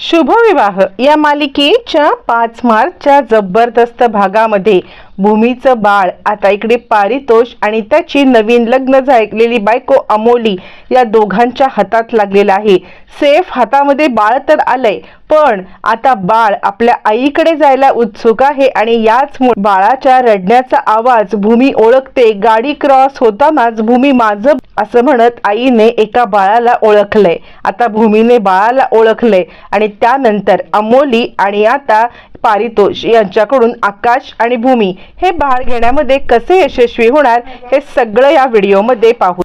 शुभविवाह या मालिकेच्या पाच मार्चच्या जबरदस्त भागामध्ये भूमीचं बाळ. आता इकडे पारितोष आणि त्याची नवीन लग्न झालेली बायको अमोली या दोघांच्या हातात लागलेलं आहे. सेफ हातामध्ये बाळ तर आलंय पण आता बाळ आपल्या आईकडे जायला उत्सुक आहे आणि याच बाळाच्या रडण्याचा आवाज भूमी ओळखते. गाडी क्रॉस होतानाच भूमी माझं असं म्हणत आईने एका बाळाला ओळखलंय. आता भूमीने बाळाला ओळखलंय आणि त्यानंतर अमोली आणि आता पारितोष यांच्याकडून आकाश आणि भूमी हे बाळ घेण्यामध्ये कसे यशस्वी होणार हे सगळं या व्हिडिओमध्ये पाहू.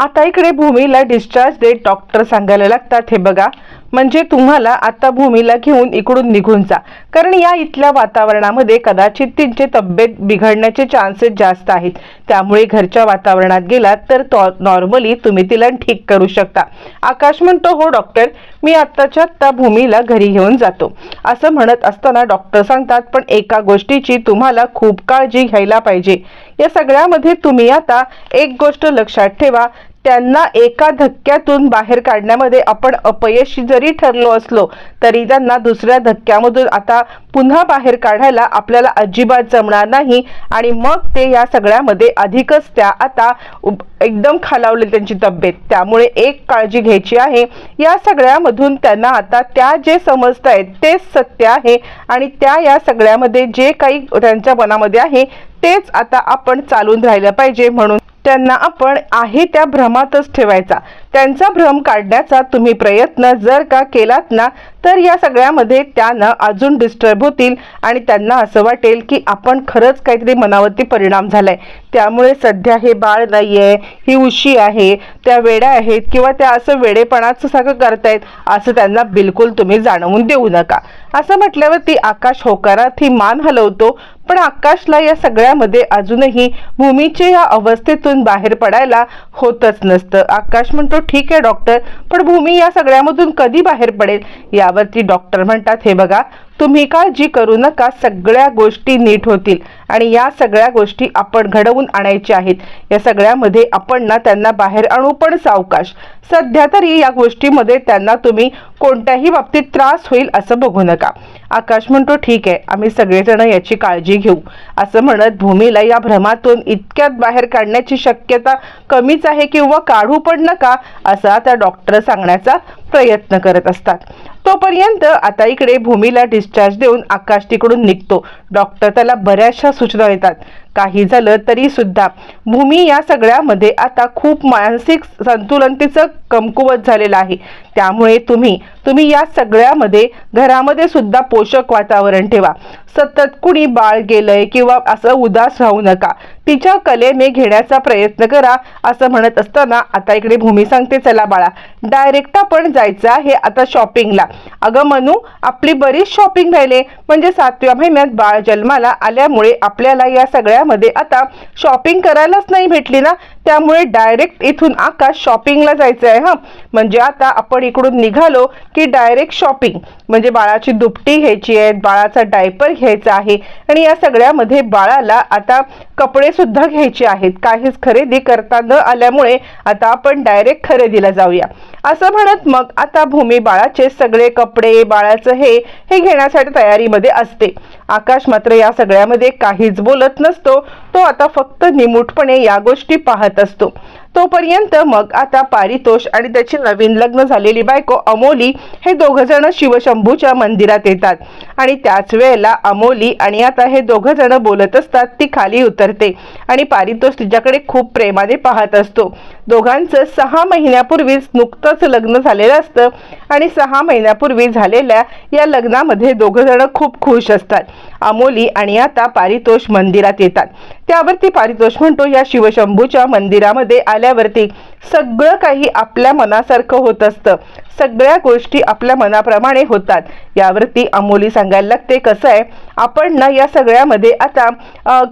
आता इकडे भूमीला डिस्चार्ज देत डॉक्टर सांगायला लागतात. हे बघा म्हणजे तुम्हाला आता भूमीला घेऊन इकडून निघून जा. कारण या इथल्या वातावरणामध्ये कदाचित तिचे तब्येत बिघडण्याचे चान्सेस जास्त आहेत. त्यामुळे घरच्या वातावरणात गेलात तर नॉर्मली तुम्ही तिला ठीक करू शकता. आकाश म्हणतो हो डॉक्टर मी आत्ताच्या आत्ता भूमीला घरी घेऊन जातो. असं म्हणत असताना डॉक्टर सांगतात पण एका गोष्टीची तुम्हाला खूप काळजी घ्यायला पाहिजे. या सगळ्यामध्ये तुम्ही आता एक गोष्ट लक्षात ठेवा त्यांना एका धक्क्यातून बाहेर काढण्यामध्ये आपण अपयशी जरी ठरलो असलो तरी त्यांना दुसऱ्या धक्क्यामधून आता पुन्हा बाहेर काढायला आपल्याला अजिबात जमणार नाही. आणि मग ते या सगळ्यामध्ये अधिकच त्या आता एकदम खालावले त्यांची तब्येत. त्यामुळे एक काळजी घ्यायची आहे. या सगळ्यामधून त्यांना आता त्या जे समजत आहेत तेच सत्य आहे. आणि त्या या सगळ्यामध्ये जे काही त्यांच्या मनामध्ये आहे तेच आता आपण चालून राहिलं पाहिजे म्हणून. त्यांना आपण आहे त्या भ्रमातच ठेवायचा. त्यांचा भ्रम काढण्याचा तुम्ही प्रयत्न जर का केलात ना तर या सगळ्यामध्ये त्यांना अजून डिस्टर्ब होतील आणि त्यांना असं वाटेल की आपण खरंच काहीतरी मनावरती परिणाम झालाय. त्यामुळे सध्या हे बाळ नाहीये ही उशी आहे त्या वेड्या आहेत किंवा त्या असं वेडेपणाचं सगळं करतायत असं त्यांना बिलकुल तुम्ही जाणवून देऊ नका. असं म्हटल्यावरती आकाश होकारात ही मान हलवतो पण आकाशला या सगळ्यामध्ये अजूनही भूमीच्या या अवस्थेतून बाहेर पडायला होतच नसतं. आकाश म्हणतो ठीक आहे डॉक्टर पण भूमी या सगळ्यामधून कधी बाहेर पडेल? या यावरती डॉक्टर म्हणतात हे बघा तुम्ही काळजी करू नका सगळ्या गोष्टी नीट होतील आणि या सगळ्या गोष्टी आपण घडवून आणायच्या आहेत. या सगळ्यामध्ये आपण ना त्यांना बाहेर आणू पण सावकाश. सध्या तरी या गोष्टीमध्ये त्यांना तुम्ही कोणत्याही बाबतीत त्रास होईल असं बघू नका. आकाश म्हणतो ठीक आहे आम्ही सगळेजण याची काळजी घेऊ. असं म्हणत भूमीला या भ्रमातून इतक्यात बाहेर काढण्याची शक्यता कमीच आहे किंवा काढू पण नका असा त्या डॉक्टर सांगण्याचा प्रयत्न करत असतात. तोपर्यंत आता इकडे भूमीला डिस्चार्ज देऊन आकाश तिकडून निघतो. डॉक्टर त्याला बऱ्याचशा सूचना देतात. काही झालं तरी सुद्धा. भूमी या सगळ्यामध्ये आता खूप मानसिक संतुलन तिचं कमकुवत झालेलं आहे. त्यामुळे तुम्ही तुम्ही या सगळ्यामध्ये घरामध्ये सुद्धा पोषक वातावरण ठेवा. सतत कुणी बाळ गेलंय किंवा असं उदास राहू नका. तिच्या कलेने घेण्याचा प्रयत्न करा असं म्हणत असताना आता इकडे भूमी सांगते चला बाळा डायरेक्ट आपण जायचं आहे आता शॉपिंगला. अगं मनू आपली बरीच शॉपिंग राहिले. म्हणजे सातव्या महिन्यात बाळ जन्माला आल्यामुळे आपल्याला या सगळ्यामध्ये आता शॉपिंग करायलाच नाही भेटली ना? त्यामुळे डायरेक्ट इथून आकाश शॉपिंगला जायचं आहे हा. म्हणजे आता आपण इकडून निघालो की डायरेक्ट शॉपिंग म्हणजे बाळाची दुपटी घ्यायची आहे बाळाचा डायपर घ्यायचा आहे आणि या सगळ्यामध्ये बाळाला आता कपडे सुद्धा घ्यायचे आहेत. काहीच खरेदी करता न आल्यामुळे आता आपण डायरेक्ट खरेदीला जाऊया. असं म्हणत मग आता भूमी बाळाचे सगळे कपडे बाळाचं हे हे घेण्यासाठी तयारीमध्ये असते. आकाश मात्र या सगळ्यामध्ये काहीच बोलत नसतो. तो आता फक्त निमूटपणे या गोष्टी पाहत असतो. तोपर्यंत मग आता पारितोष आणि त्याची नवीन लग्न झालेली बायको अमोली हे दोघ जण शिवशंभूच्या मंदिरात येतात. आणि त्याच वेळेला अमोली आणि आता हे दोघ जण बोलत असतात ती खाली उतरते आणि पारितोष तिच्याकडे खूप प्रेमाने पाहत असतो. दोघांचं सहा महिन्यापूर्वीच नुकतंच लग्न झालेलं असतं आणि सहा महिन्यापूर्वी झालेल्या या लग्नामध्ये दोघं जण खूप खुश असतात. अमोली आणि आता पारितोष मंदिरात येतात. त्यावरती पारितोष म्हणतो या शिवशंभूच्या मंदिरामध्ये आल्यावरती सगळं काही आपल्या मनासारखं होत असतं. सगळ्या गोष्टी आपल्या मनाप्रमाणे होतात. यावरती अमोली सांगायला लागते कसं आहे आपण ना या सगळ्यामध्ये आता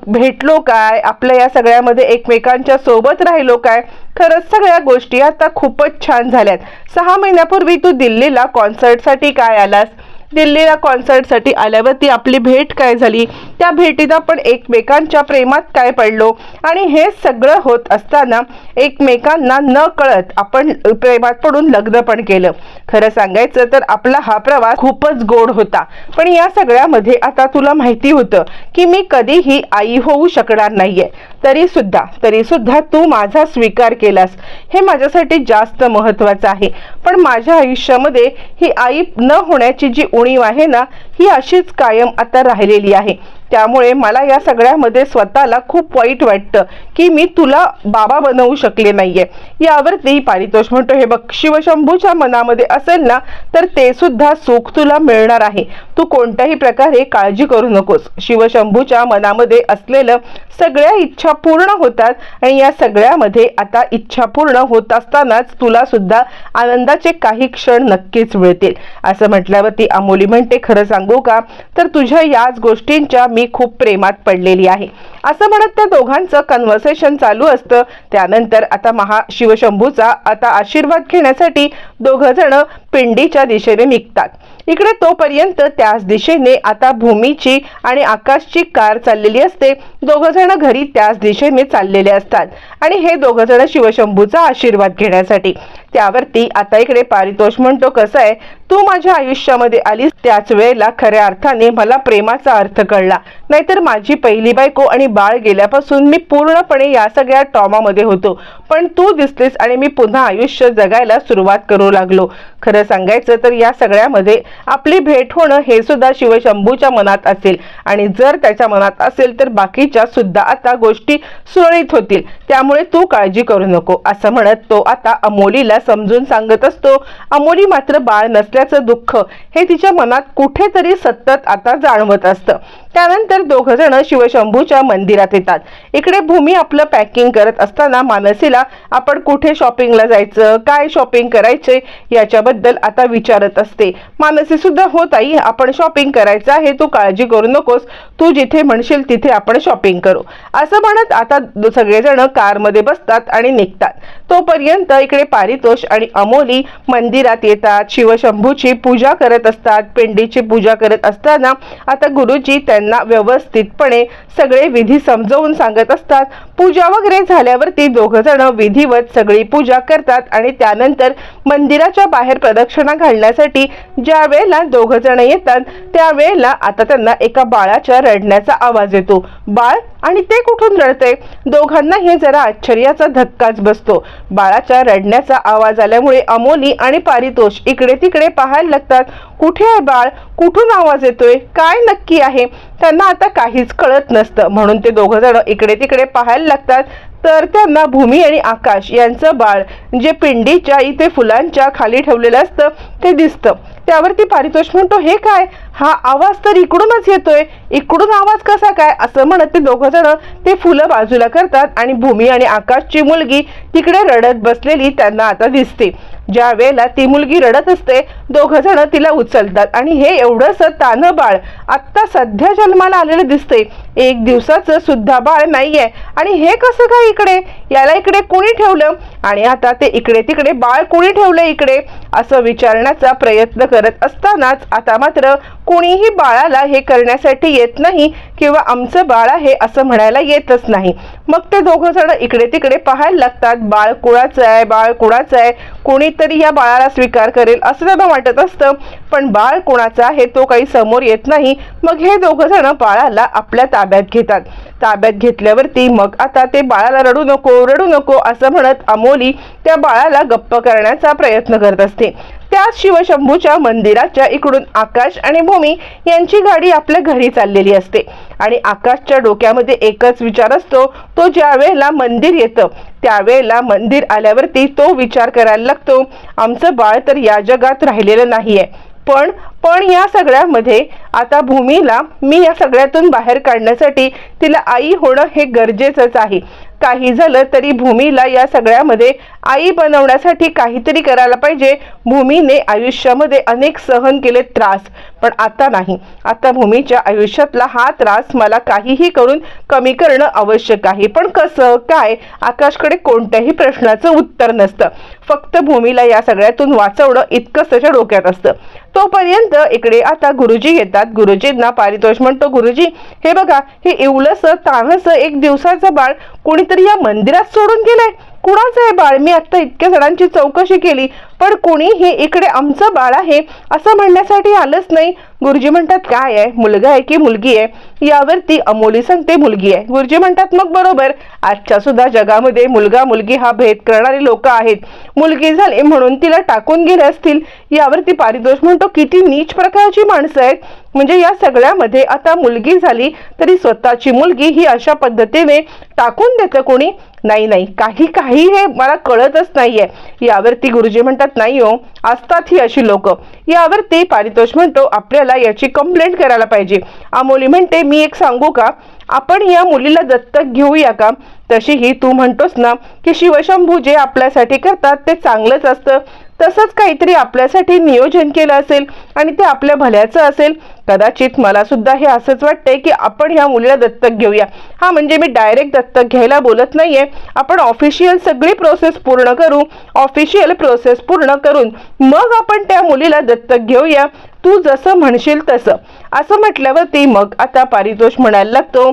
भेटलो काय? आपल्या या सगळ्यामध्ये एकमेकांच्या सोबत राहिलो काय? खरंच सगळ्या गोष्टी आता खूपच छान झाल्यात. सहा महिन्यापूर्वी तू दिल्लीला कॉन्सर्टसाठी काय आलास? दिल्लीला कॉन्सर्टसाठी आल्यावर ती आपली भेट काय झाली? त्या भेटीत आपण एकमेकांच्या प्रेमात काय पडलो? आणि हे सगळं होत असताना एकमेकांना न कळत आपण प्रेमात पडून लग्न पण केलं. खरं सांगायचं तर आपला हा प्रवास खूपच गोड होता. पण या सगळ्यामध्ये आता तुला माहिती होतं की मी कधीही आई होऊ शकणार नाहीये. तरी सुद्धा तरी सुद्धा तू माझा स्वीकार केलास. हे माझ्यासाठी जास्त महत्वाचं आहे. पण माझ्या आयुष्यामध्ये ही आई न होण्याची जी उणीव आहे ना ही अशीच कायम आता राहिलेली आहे. त्यामुळे मला या सगळ्यामध्ये स्वतःला खूप वाईट वाटतं की मी तुला बाबा बनवू शकले नाहीये. यावरती पारितोष म्हणतो हे बघ शिवशंभूच्या मनामध्ये असेल ना तर ते सुद्धा सुख तुला मिळणार आहे. तू कोणत्याही प्रकारे काळजी करू नकोस. शिवशंभूच्या मनामध्ये असलेलं सगळ्या इच्छा पूर्ण होतात आणि या सगळ्यामध्ये आता इच्छा पूर्ण होत असतानाच तुला सुद्धा आनंदाचे काही क्षण नक्कीच मिळतील. असं म्हटल्यावरती अमोली म्हणते खरं सांगू का? तर तुझ्या याच गोष्टींच्या मी खूप प्रेमात पडलेली आहे. असं म्हणत त्या दोघांचं कन्व्हर्सेशन चालू असतं. त्यानंतर आता महाशिवशंभूचा आता आशीर्वाद घेण्यासाठी दोघं जण पिंडीच्या दिशेने निघतात. इकडे तोपर्यंत त्याच दिशेने आता भूमीची आणि आकाशची कार चाललेली असते. दोघं जण घरी त्याच दिशेने चाललेले असतात. आणि हे दोघं जण शिवशंभूचा आशीर्वाद घेण्यासाठी. त्यावरती आता इकडे पारितोष म्हणतो कसं आहे तू माझ्या आयुष्यामध्ये आलीस त्याच वेळेला खऱ्या अर्थाने मला प्रेमाचा अर्थ कळला. नाहीतर माझी पहिली बायको आणि बाळ गेल्यापासून मी पूर्णपणे या सगळ्या ट्रॉमामध्ये होतो. पण तू दिसलीस आणि मी पुन्हा आयुष्य जगायला सुरुवात करू लागलो. खरं सांगायचं तर या सगळ्यामध्ये आपली भेट होणं हे सुद्धा शिवशंभूच्या मनात असेल. आणि जर त्याच्या मनात असेल तर बाकीच्या सुद्धा आता गोष्टी सुरळीत होतील. त्यामुळे तू काळजी करू नको. असं म्हणत तो आता अमोलीला समजून सांगत असतो. अमोली मात्र बाळ नसल्याचं दुःख हे तिच्या मनात कुठेतरी सतत आता जाणवत असतं. त्यानंतर दोघ जण शिवशंभूच्या मंदिरात येतात. इकडे भूमी आपलं पॅकिंग करत असताना मानसीला आपण कुठे शॉपिंगला जायचं? काय शॉपिंग करायचे? याच्याबद्दल आता विचारत असते. मानसी सुद्धा हो ताई आपण शॉपिंग करायचं आहे तू काळजी करू नकोस. तू जिथे म्हणशील तिथे आपण शॉपिंग करू. असं म्हणत आता सगळेजण कारमध्ये बसतात आणि निघतात. तोपर्यंत इकडे पारितोष आणि अमोली मंदिरात येतात. शिवशंभूची पूजा करत असतात. पिंडीची पूजा करत असताना आता गुरुजी त्यांना व्यवस्थितपणे सगळे विधी समजवून सांगत असतात. पूजा वगैरे झाल्यावरती दोघं जण विधिवत सगळी पूजा करतात आणि त्यानंतर मंदिराच्या बाहेर प्रदक्षिणा घालण्यासाठी ज्या वेळेला दोघं जण येतात त्यावेळेला आता त्यांना एका बाळाच्या रडण्याचा आवाज येतो. बाळ आणि ते कुठून रडते? दोघांना हे जरा आश्चर्याचा धक्काच बसतो. बाळाच्या रडण्याचा आवाज आल्यामुळे अमोली आणि पारितोष इकडे तिकडे पाहायला लागतात. कुठे आहे बाळ? कुठून आवाज येतोय? काय नक्की आहे? त्यांना आता काहीच कळत नसतं. म्हणून ते दोघं जण इकडे तिकडे पाहायला लागतात. तर त्यांना भूमी आणि आकाश यांचं बाळ जे पिंडीच्या इथे फुलांच्या खाली ठेवलेलं असतं ते दिसतं. त्यावरती पारितोष म्हणतो हे काय? हा आवाज तर इकडूनच येतोय. इकडून आवाज कसा काय? असं म्हणत ते दोघ जण ते फुलं बाजूला करतात आणि भूमी आणि आकाशची मुलगी तिकडे रडत बसलेली त्यांना आता दिसते. ज्या वेळेला ती मुलगी रडत असते दोघं जण तिला उचलतात. आणि हे एवढंस तानं बाळ. आत्ता सध्या जन्माला आलेलं दिसते एक दिवसाचं सुद्धा बाळ नाहीये. आणि हे कसं काय इकडे? याला इकडे कोणी ठेवलं? आणि आता ते इकडे तिकडे बाळ कोणी ठेवलं इकडे? असं विचारण्याचा प्रयत्न कर करत असतानाच आता मात्र कुणीही बाळाला हे करण्यासाठी येत नाही किंवा आमचं बाळ आहे असं म्हणायला येतच नाही. मग ते दोघं जण इकडे तिकडे पाहायला लागतात. बाळ कुणाचं आहे? बाळ कुणाचं आहे? कोणीतरी या बाळाला स्वीकार करेल असं त्यांना वाटत असतं. पण बाळ कुणाचं आहे तो काही समोर येत नाही. मग हे दोघं जण बाळाला आपल्या ताब्यात घेतात. ताब्यात घेतल्यावरती मग आता ते बाळाला रडू नको रडू नको असं म्हणत अमोली त्या बाळाला गप्प करण्याचा प्रयत्न करत असते. त्याच शिवशंभूच्या मंदिराच्या इकडून आकाश आणि भूमी यांची गाडी आपल्या घरी चाललेली असते. आणि आकाशच्या डोक्यामध्ये एकच विचार असतो तो ज्या वेळेला मंदिर येतं त्यावेळेला मंदिर आल्यावरती तो विचार करायला लागतो आमचं बाळ तर या जगात राहिलेलं नाहीये. पण पण या सगळ्यामध्ये आता भूमीला मी या सगळ्यातून बाहेर काढण्यासाठी तिला आई होणं हे गरजेचंच आहे. काही झालं तरी भूमीला या सगळ्यामध्ये आई बनवण्यासाठी काहीतरी करायला पाहिजे. भूमीने आयुष्यामध्ये अनेक सहन केले त्रास. पण आता नाही. आता भूमीच्या आयुष्यातला हा त्रास मला काहीही करून कमी करणं आवश्यक आहे. पण कसं काय आकाशकडे कोणत्याही प्रश्नाचं उत्तर नसतं. फक्त भूमीला या सगळ्यातून वाचवणं इतकंच त्याच्या डोक्यात असतं. तोपर्यंत इकडे आता गुरुजी येतात. गुरुजींना पारितोष म्हणतो गुरुजी हे बघा हे इवलस तानस एक दिवसाचं बाळ कोणीतरी या मंदिरात सोडून गेलंय. कुणाचं आहे बाळ? मी आता इतक्या जणांची चौकशी केली. पण कोणीही इकडे आमचं बाळ आहे असं म्हणण्यासाठी आलंच नाही. गुरुजी म्हणतात काय आहे? मुलगा आहे की मुलगी आहे? यावरती अमोली सांगते मुलगी आहे. गुरुजी म्हणतात मग बरोबर. आजच्या सुद्धा जगामध्ये मुलगा मुलगी हा भेद करणारे लोक आहेत. मुलगी झाली म्हणून तिला टाकून गेले असतील. यावरती पारितोष म्हणतो किती नीच प्रकारची माणसं आहेत. म्हणजे या सगळ्यामध्ये आता मुलगी झाली तरी स्वतःची मुलगी ही अशा पद्धतीने टाकून देतं कोणी? नाही नाही. काही काही हे मला कळतच नाहीये. यावरती गुरुजी म्हणतात नाही हो. असतात ही अशी लोक. यावरती पारितोष म्हणतो आपल्याला याची कंप्लेंट करायला पाहिजे. अमोली म्हणते मी एक सांगू का? आपण या मुलीला दत्तक घेऊया का? तशीही तू म्हणतोस ना की शिवशंभू जे आपल्यासाठी करतात ते चांगलंच असतं. तसंच काहीतरी आपल्यासाठी नियोजन केलं असेल आणि ते आपल्या भल्याचं असेल कदाचित मला सुद्धा हे असंच वाटतंय की आपण ह्या मुलीला दत्तक घेऊया. हा म्हणजे मी डायरेक्ट दत्तक घ्यायला बोलत नाहीये. आपण ऑफिशियल सगळी प्रोसेस पूर्ण करू ऑफिशियल प्रोसेस पूर्ण करून मग आपण त्या मुलीला दत्तक घेऊया. तू जसं म्हणशील तसं. असं म्हटल्यावरती मग आता पारितोष म्हणायला लागतो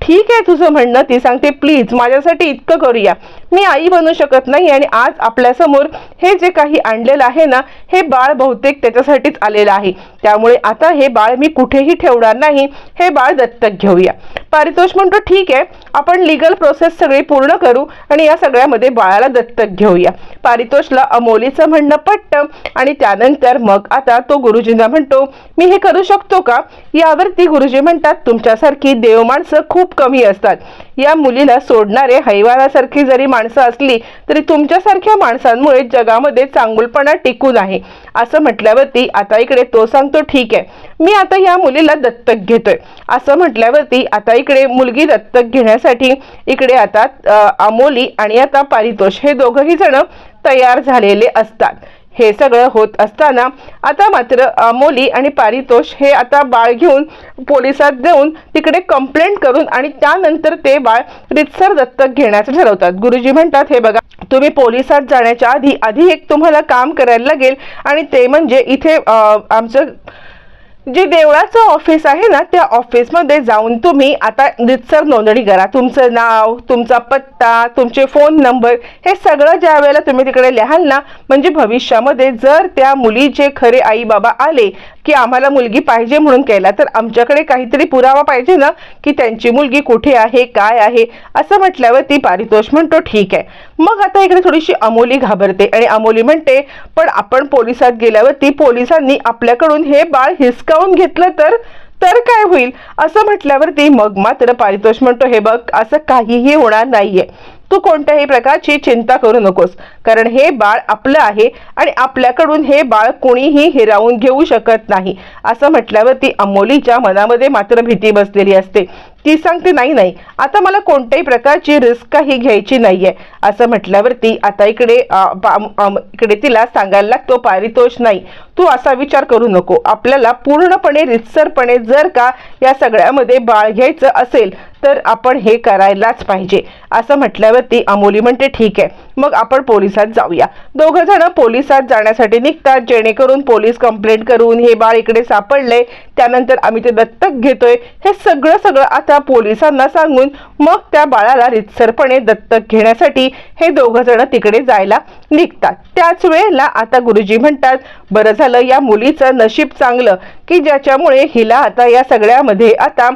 ठीक आहे तुझं म्हणणं ती सांगते प्लीज माझ्यासाठी इतकं करूया. मी आई बनू शकत नाही आणि आज आपल्यासमोर हे जे काही आणलेलं आहे ना हे बाळ बहुतेक त्याच्यासाठीच आलेलं आहे. त्यामुळे आता हे बाळ मी कुठेही ठेवणार नाही. हे बाळ दत्तक घेऊया. पारितोष म्हणतो ठीक आहे. आपण लिगल प्रोसेस सगळी पूर्ण करू आणि या सगळ्यामध्ये बाळाला दत्तक घेऊया. पारितोषला अमोलीचं म्हणणं पटतं आणि त्यानंतर मग आता तो गुरुजींना म्हणतो मी हे करू शकतो का? यावरती गुरुजी म्हणतात तुमच्यासारखी देव माणसं खूप कमी असतात. या मुलीला सोडणारे हैवानासारखी जरी माणसं असली तरी तुमच्यासारख्या माणसांमुळे जगामध्ये चांगुलपणा टिकून आहे. असं म्हटल्यावरती आता इकडे तो सांगतो ठीक आहे. मी आता या मुलीला दत्तक घेतोय. असं म्हटल्यावरती आता इकडे मुलगी दत्तक घेण्यासाठी इकडे आता अमोली आणि आता पारितोष हे दोघंही जण तयार झालेले असतात. हे सगळं होत असताना आता मात्र अमोली आणि पारितोष हे आता बाळ घेऊन पोलिसात देऊन तिकडे कंप्लेंट करून आणि त्यानंतर ते बाळ रितसर दत्तक घेण्याचं ठरवतात. गुरुजी म्हणतात हे बघा तुम्ही पोलिसात जाण्याच्या आधी आधी एक तुम्हाला काम करायला लागेल आणि ते म्हणजे इथे आमचं जे देवळाचं ऑफिस आहे ना त्या ऑफिसमध्ये जाऊन तुम्ही आता रितसर नोंदणी करा. तुमचं नाव तुमचा पत्ता तुमचे फोन नंबर हे सगळं ज्या वेळेला तुम्ही तिकडे लिहाल ना म्हणजे भविष्यामध्ये जर त्या मुलीचे खरे आई बाबा आले की आम्हाला मुलगी पाहिजे म्हणून केला. तर आमच्याकडे काहीतरी पुरावा पाहिजे ना की त्यांची मुलगी कुठे आहे काय आहे असं म्हटल्यावर ती पारितोष म्हणतो ठीक आहे. मग आता इकडे थोडीशी अमोली घाबरते आणि अमोली म्हणते पण आपण पोलिसात गेल्यावरती पोलिसांनी आपल्याकडून हे बाळ हिसकावून घेतलं तर तर काय होईल? असं म्हटल्यावरती मग मात्र पारितोष म्हणतो हे बघ असं काहीही होणार नाहीये. तू कोणत्याही प्रकारची चिंता करू नकोस. कारण हे बाळ आपलं आहे आणि आपल्याकडून हे बाळ कोणीही हिरावून घेऊ शकत नाही. असं म्हटल्यावरती अमोलीच्या मनामध्ये मात्र भीती बसलेली असते. ती सांगते नाही नाही आता मला कोणत्याही प्रकारची रिस्क काही घ्यायची नाहीये. असं म्हटल्यावरती आता इकडे इकडे तिला सांगायला लागतो पारितोष नाही. तू असा विचार करू नको. आपल्याला पूर्णपणे रितसरपणे जर का या सगळ्यामध्ये बाळ घ्यायचं असेल तर आपण हे करायलाच पाहिजे. असं म्हटल्यावरती अमोली म्हणते ठीक आहे. मग आपण पोलिसात जाऊया. दोघं जण पोलिसात जाण्यासाठी निघतात जेणेकरून पोलीस कंप्लेंट करून हे बाळ इकडे सापडले. त्यानंतर आम्ही ते दत्तक घेतोय. हे सगळं सगळं आता पोलिसांना सांगून मग त्या बाळाला रितसरपणे दत्तक घेण्यासाठी हे दोघं जण तिकडे जायला निघतात. त्याच वेळेला आता गुरुजी म्हणतात बरं झालं या मुलीचं नशीब चांगलं की ज्याच्यामुळे हिला आता या सगळ्यामध्ये आता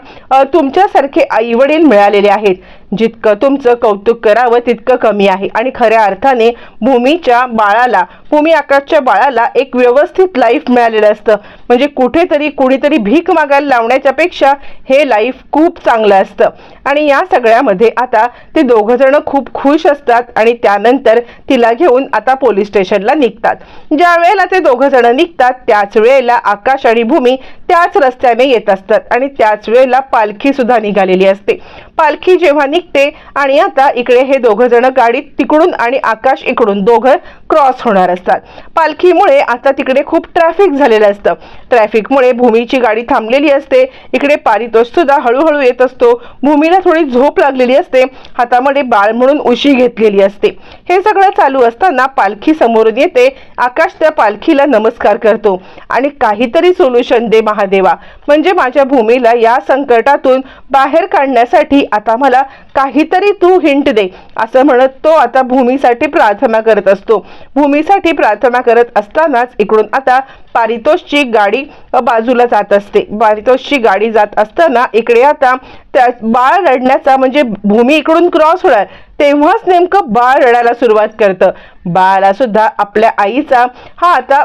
तुमच्यासारखे आई वडील मिळालेले आहेत. जितकं तुमचं कौतुक करावं तितकं कमी आहे. आणि खऱ्या अर्थाने भूमीच्या बाळाला भूमी आकाशच्या बाळाला एक व्यवस्थित लाईफ मिळालेलं असतं. म्हणजे कुठेतरी कुणीतरी भीक मागायला लावण्याच्या पेक्षा हे लाईफ खूप चांगलं असतं. आणि या सगळ्यामध्ये आता ते दोघं जण खूप खुश असतात आणि त्यानंतर तिला घेऊन आता पोलीस स्टेशनला निघतात. ज्या वेळेला ते दोघं जण निघतात त्याच वेळेला आकाश आणि भूमी त्याच रस्त्याने येत असतात. आणि त्याच वेळेला पालखी सुद्धा निघालेली असते. पालखी जेव्हा निघ निघते. आणि आता इकडे हे दोघं जण गाडीत तिकडून आणि आकाश इकडून दोघं क्रॉस होणार असतात. पालखीमुळे आता तिकडे खूप ट्रॅफिक झालेलं असतं. ट्रॅफिकमुळे भूमीची गाडी थांबलेली असते. इकडे पारितोष सुद्धा हळूहळू येत असतो. भूमीला थोडी झोप लागलेली असते. हातामध्ये बाळ म्हणून उशी घेतलेली असते. हे सगळं चालू असताना पालखी समोरून येते. आकाश त्या पालखीला नमस्कार करतो. आणि काहीतरी सोल्युशन दे महादेवा. म्हणजे माझ्या भूमीला या संकटातून बाहेर काढण्यासाठी आता मला काहीतरी तू हिंट दे असं म्हणत तो आता भूमीसाठी प्रार्थना करत असतो. भूमीसाठी प्रार्थना करत असतानाच इकडून आता पारितोषची गाडी बाजूला जात असते. पारितोषची गाडी जात असताना इकडे आता त्या बाळ रडण्याचा म्हणजे भूमी इकडून क्रॉस होणार. तेव्हाच नेमकं बाळ रडायला सुरुवात करतं. बाळाला सुद्धा आपल्या आईचा हा आता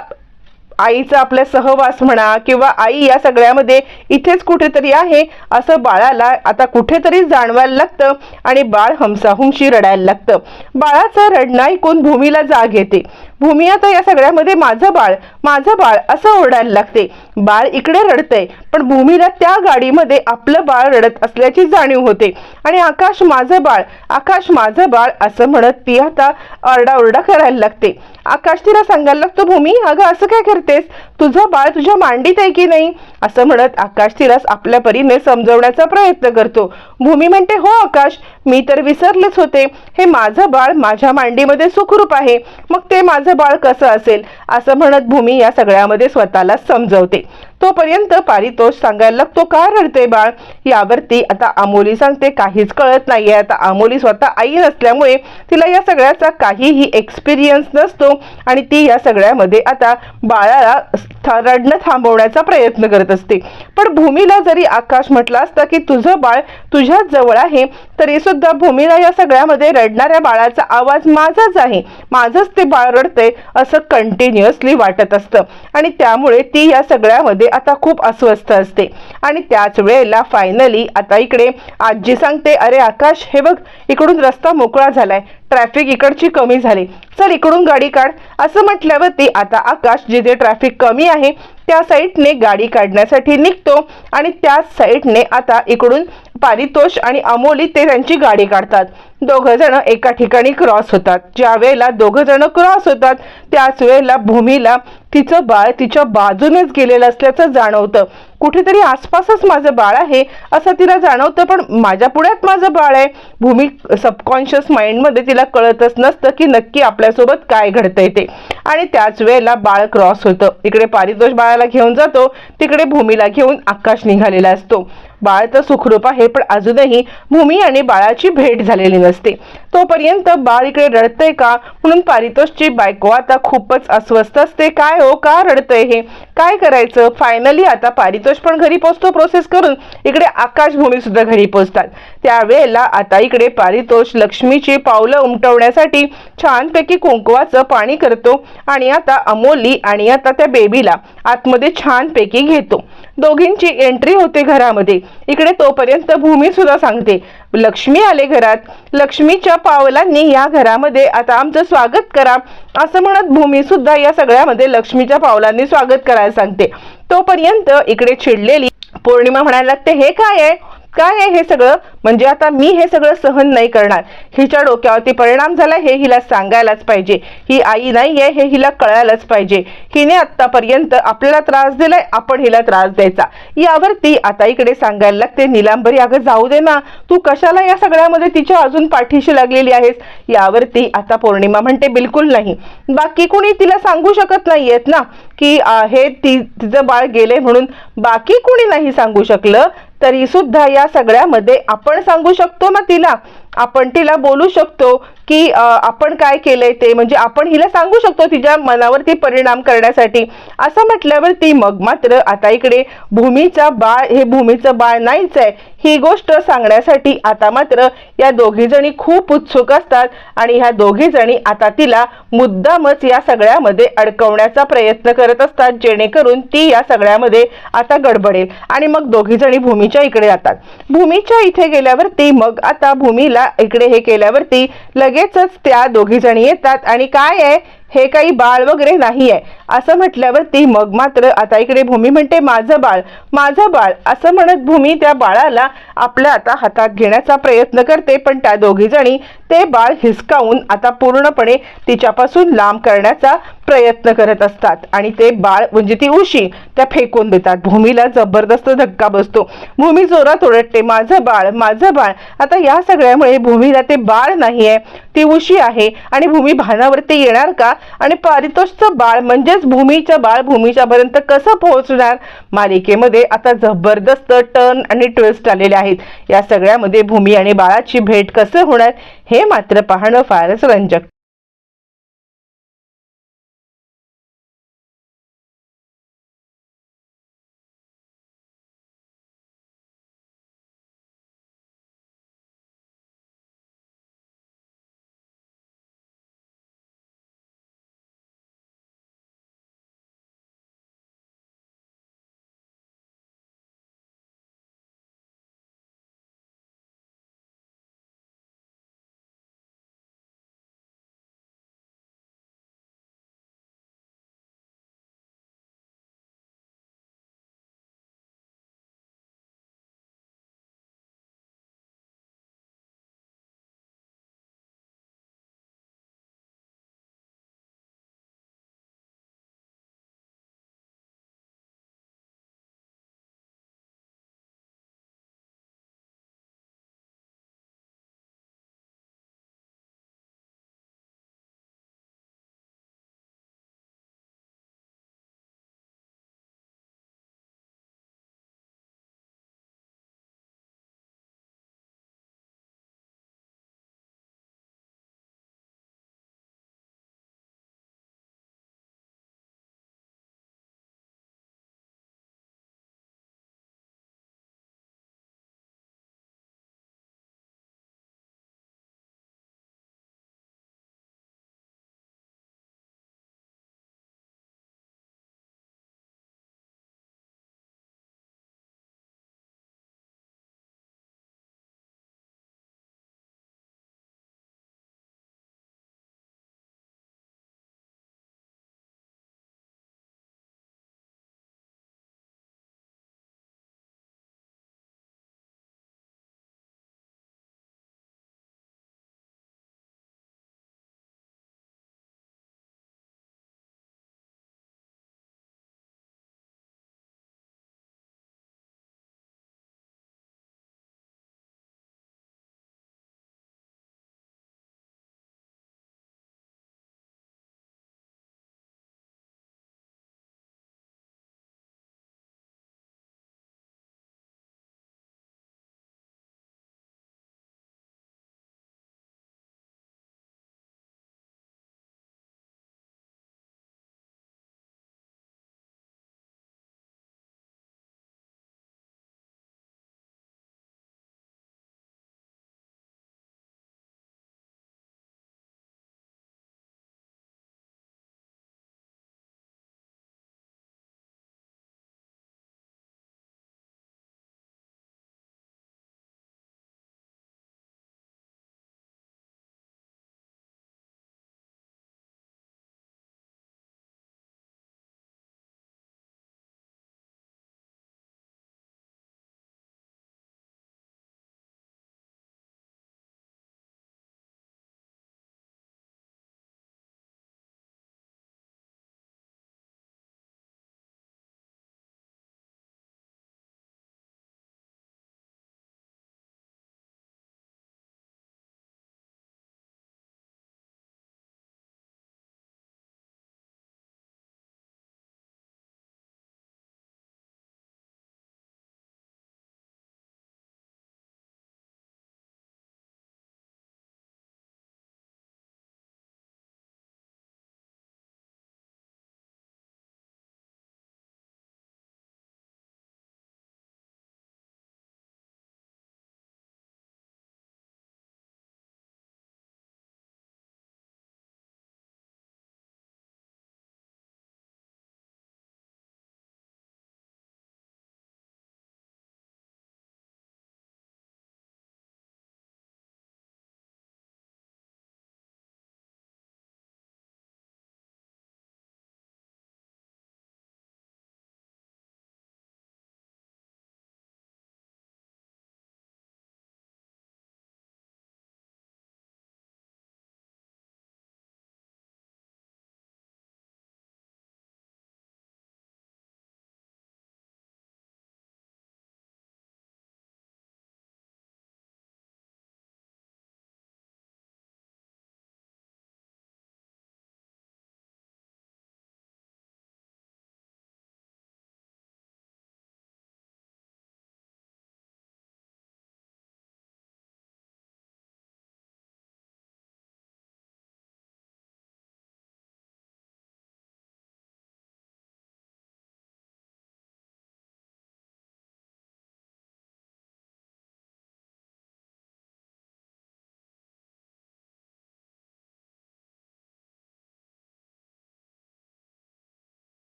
आईचा आपल्या सहवास म्हणा किंवा आई या सगळ्यामध्ये इथेच कुठेतरी आहे असं बाळाला आता कुठेतरी जाणवायला लागतं आणि बाळ हमसाहुमशी रडायला लागतं. बाळाचं रडणं ऐकून भूमीला जाग येते. भूमी आता या सगळ्यामध्ये माझं बाळ माझं बाळ असं ओरडायला लागते. बाळ इकडे रडतंय पण भूमीला त्या गाडीमध्ये आपलं बाळ रडत असल्याची जाणीव होते. आणि आकाश माझं बाळ आकाश माझं बाळ असं म्हणत ती आता आरडाओरडा करायला लागते. आकाश तिला सांगायला लागतो भूमी अगं असं काय करतेस? तुझं बाळ तुझ्या मांडीत आहे की नाही? असं म्हणत आकाश तिला आपल्या परीने समजवण्याचा प्रयत्न करतो. भूमी म्हणते हो आकाश मी तर विसरलेच होते. हे माझं बाळ माझ्या मांडीमध्ये सुखरूप आहे. मग ते माझं बाळ कसं असेल? असं म्हणत भूमी या सगळ्यामध्ये स्वतःला समजवते. तोपर्यंत पारितोष सांगायला लागतो का रडते बाळ? यावरती आता आमोली सांगते काहीच कळत नाहीये. आता आमोली स्वतः आई नसल्यामुळे तिला या सगळ्याचा काहीही एक्सपिरियन्स नसतो आणि ती या सगळ्यामध्ये आता बाळाला रडणं थांबवण्याचा प्रयत्न करत असते. पण भूमीला जरी आकाश म्हटला असतं की तुझं बाळ तुझ्या जवळ आहे तरी सुद्धा भूमीला या सगळ्यामध्ये रडणाऱ्या बाळाचा आवाज माझाच आहे. माझंच ते बाळ रडतंय असं कंटिन्युअसली वाटत असतं. आणि त्यामुळे ती या सगळ्यामध्ये आता खूप अस्वस्थ असते. आणि त्याच वेळेला फायनली आता इकडे आजी सांगते अरे आकाश हे बघ इकडून रस्ता मोकळा झालाय. ट्रॅफिक इकडची कमी झाली. चल इकडून गाडी काढ. असं म्हटल्यावरती आता आकाश जिथे ट्रॅफिक कमी आहे त्या साईडने गाडी काढण्यासाठी निघतो आणि त्या साईडने आता इकडून पारितोष आणि अमोली ते त्यांची गाडी काढतात. दोघं जण एका ठिकाणी क्रॉस होतात. ज्या वेळेला दोघं जण क्रॉस होतात त्याच वेळेला भूमीला तिचं बाळ तिच्या बाजूनेच गेलेलं असल्याचं जाणवतं. कुठेतरी आसपासच माझं बाळ आहे असं तिला जाणवतं पण माझ्या पुढ्यात माझं बाळ आहे. भूमी सबकॉन्शियस माइंडमध्ये तिला कळतच नसतं की नक्की आपल्यासोबत काय घडतंय ते. आणि त्याच वेळेला बाळ क्रॉस होतं. इकडे पारितोष बाळाला घेऊन जातो तिकडे भूमीला घेऊन आकाश निघालेला असतो. बाळ तर सुखरूप आहे पण अजूनही भूमी आणि बाळाची भेट झालेली नसते. तोपर्यंत बाळ इकडे रडतंय का? म्हणून पारितोषची बायको आता खूपच अस्वस्थ असते. काय हो? का रडतंय हे? काय करायचं? फायनली आता पारितोष पण घरी पोचतो प्रोसेस करून. इकडे आकाशभूमी सुद्धा घरी पोचतात. त्यावेळेला आता इकडे पारितोष लक्ष्मीची पावलं उमटवण्यासाठी छानपैकी कुंकवाचं पाणी करतो आणि आता अमोली आणि आता त्या बेबीला आतमध्ये छानपैकी घेतो. दोघींची एंट्री होते घरामध्ये. इकडे तोपर्यंत भूमी सुद्धा सांगते लक्ष्मी आले घरात. लक्ष्मीच्या पावलांनी या घरामध्ये आता आमचं स्वागत करा. असं म्हणत भूमी सुद्धा या सगळ्यामध्ये लक्ष्मीच्या पावलांनी स्वागत करायला सांगते. तोपर्यंत इकडे चिडलेली पौर्णिमा म्हणायला लागते हे काय आहे? काय आहे हे सगळं? म्हणजे आता मी हे सगळं सहन नाही करणार. हिच्या डोक्यावरती परिणाम झाला हे हिला सांगायलाच पाहिजे. ही आई नाही आहे हे हिला कळायलाच पाहिजे. हिने आतापर्यंत आपल्याला त्रास दिलाय आपण हिला त्रास द्यायचा. यावरती आता इकडे सांगायला लागते निलांबरी अगं जाऊ दे ना. तू कशाला या सगळ्यामध्ये तिच्या अजून पाठीशी लागलेली आहेस? यावरती आता पौर्णिमा म्हणते बिलकुल नाही. बाकी कोणी तिला सांगू शकत नाहीयेत ना की हे ती तिचं बाळ गेले म्हणून बाकी कोणी नाही सांगू शकलं? तरी सुद्धा या सगळ्यामध्ये आपण सांगू शकतो ना तिला. आपण तिला बोलू शकतो की आपण काय केलंय ते म्हणजे आपण हिला सांगू शकतो तिच्या मनावरती परिणाम करण्यासाठी. असं म्हटल्यावरती मग मात्र आता इकडे भूमीचा बाळ हे भूमीचं बाळ नाहीच आहे ही गोष्ट सांगण्यासाठी आता मात्र या दोघी जणी खूप उत्सुक असतात आणि ह्या दोघी जणी आता तिला मुद्दामच या सगळ्यामध्ये अडकवण्याचा प्रयत्न करत असतात जेणेकरून ती या सगळ्यामध्ये आता गडबडेल. आणि मग दोघी जणी भूमीच्या इकडे जातात. भूमीच्या इथे गेल्यावरती मग आता भूमीला इकडे हे केल्यावरती लगेचच त्या दोघी जणी येतात. आणि काय आहे? हे काही बाळ वगैरे नाही आहे असं म्हटल्यावर ती मग मात्र आता इकडे भूमी म्हणते माझं बाळ माझं बाळ. असं म्हणत भूमी त्या बाळाला आपल्या आता हातात घेण्याचा प्रयत्न करते पण त्या दोघी जणी ते बाळ हिसकावून आता पूर्णपणे तिच्यापासून लांब करण्याचा प्रयत्न करत असतात. आणि ते बाळ म्हणजे ती उशी त्या फेकून देतात. भूमीला जबरदस्त धक्का बसतो. भूमी जोरात ओरडते माझं बाळ माझं बाळ. आता या सगळ्यामुळे भूमीला ते बाळ नाही आहे ती उशी आहे आणि भूमी भानावरती येणार का? आणि पारितोषचं बाळ म्हणजेच भूमीच्या बाळ भूमीच्या पर्यंत कसं पोहोचणार? मालिकेमध्ये आता जबरदस्त टर्न आणि ट्विस्ट आलेले आहेत. या सगळ्यामध्ये भूमी आणि बाळाची भेट कसं होणार हे मात्र पाहणं फारच रंजक.